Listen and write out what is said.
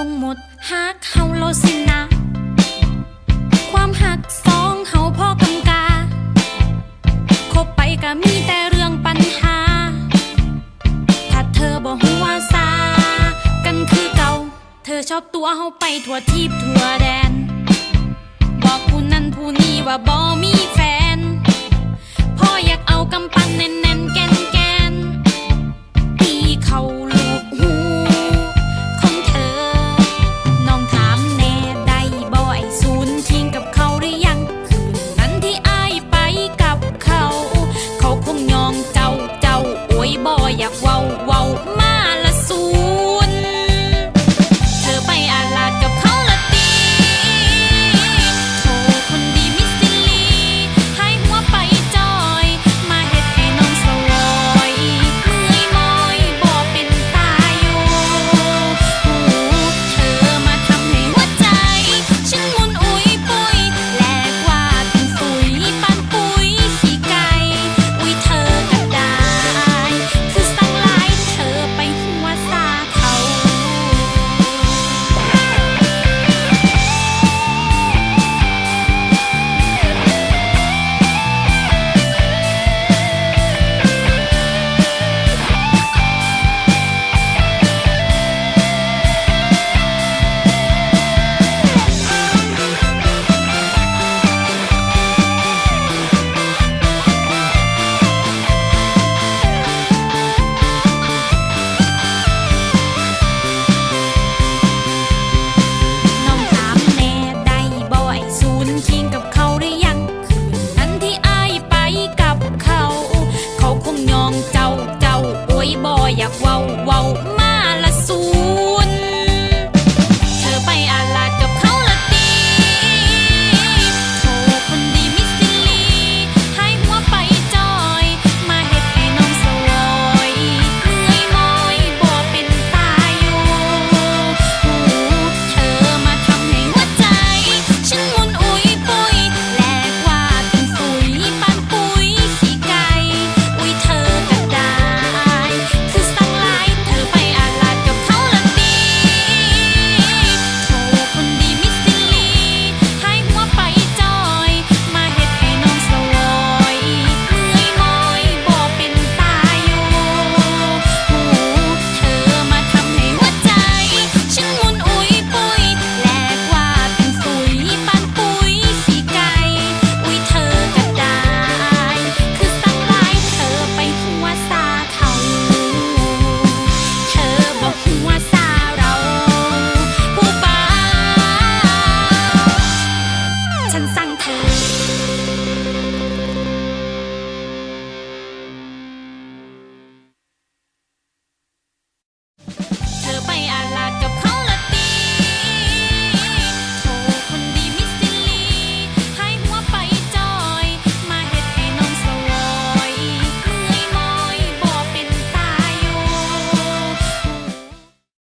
คงหมดหักเฮาโลสินะ ความหักสองเฮาพ่อกำกาคบไปก็มีแต่เรื่องปัญหา ถ้าเธอบอกหัวซา กันคือเก่า เธอชอบตัวเฮาไปทั่วทีบทั่วแดน บอกผู้นั้นผู้นี้ว่าบอมีแฟนพ่ออยากเอากำปั้น